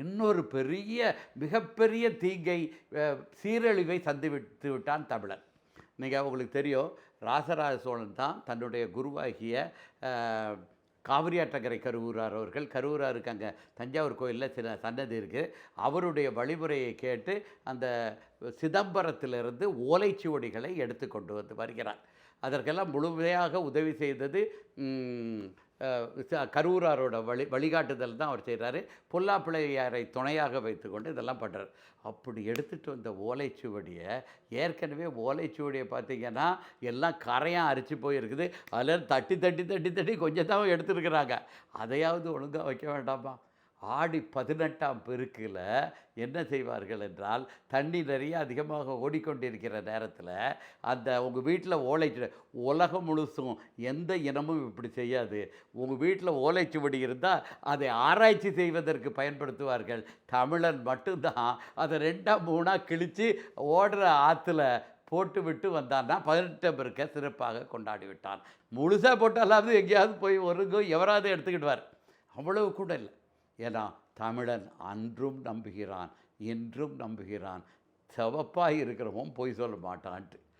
இன்னொரு பெரிய மிகப்பெரிய தீங்கை சீரழிவை சந்திவிட்டு விட்டான் தமிழன். இன்றைக்கி உங்களுக்கு தெரியும் ராசராஜ சோழன் தான் தன்னுடைய குருவாகிய காவிரியாற்றங்கரை கருவூரார் அவர்கள். கருவூராருக்கு அங்கே தஞ்சாவூர் கோயிலில் சில சன்னதி இருக்குது அவருடைய வழிமுறையை கேட்டு அந்த சிதம்பரத்திலிருந்து ஓலைச்சுவடிகளை எடுத்து கொண்டு வந்து வருகிறார். அதற்கெல்லாம் முழுமையாக உதவி செய்தது கரூராரோட வழி வழிகாட்டுதல் தான் அவர் செய்கிறாரு பொல்லாப்பிள்ளையாரை துணையாக வைத்துக்கொண்டு இதெல்லாம் பண்ணுறார் அப்படி எடுத்துகிட்டு வந்த ஓலைச்சுவடியை ஏற்கனவே ஓலைச்சுவடியை பார்த்தீங்கன்னா எல்லாம் கரையாக அரிச்சு போயிருக்குது. அதில் தட்டி தட்டி தட்டி தட்டி கொஞ்சம் தான் எடுத்துருக்குறாங்க. அதையாவது ஒழுங்காக வைக்க வேண்டாமா? ஆடி பதினெட்டாம் பெருக்கில் என்ன செய்வார்கள் என்றால் தண்ணி நிறைய அதிகமாக ஓடிக்கொண்டிருக்கிற நேரத்தில் அந்த உங்கள் வீட்டில் ஓலைச்சு உலகம் முழுசும் எந்த இனமும் இப்படி செய்யாது. உங்கள் வீட்டில் ஓலைச்சுவடி இருந்தால் அதை ஆராய்ச்சி செய்வதற்கு பயன்படுத்துவார்கள். தமிழன் மட்டும்தான் அதை ரெண்டாக மூணாக கிழித்து ஓடுற ஆற்றுல போட்டு விட்டு வந்தான்னா பதினெட்டாம் பெருக்க சிறப்பாக கொண்டாடி விட்டான். முழுசாக போட்டாலாவது எங்கேயாவது போய் ஒருங்கும் எவராவது எடுத்துக்கிடுவார். அவ்வளவு கூட இல்லை. ஏன்னா தமிழன் அன்றும் நம்புகிறான் இன்றும் நம்புகிறான். சிவப்பாக இருக்கிறவன் பொய் சொல்ல மாட்டான்ட்டு.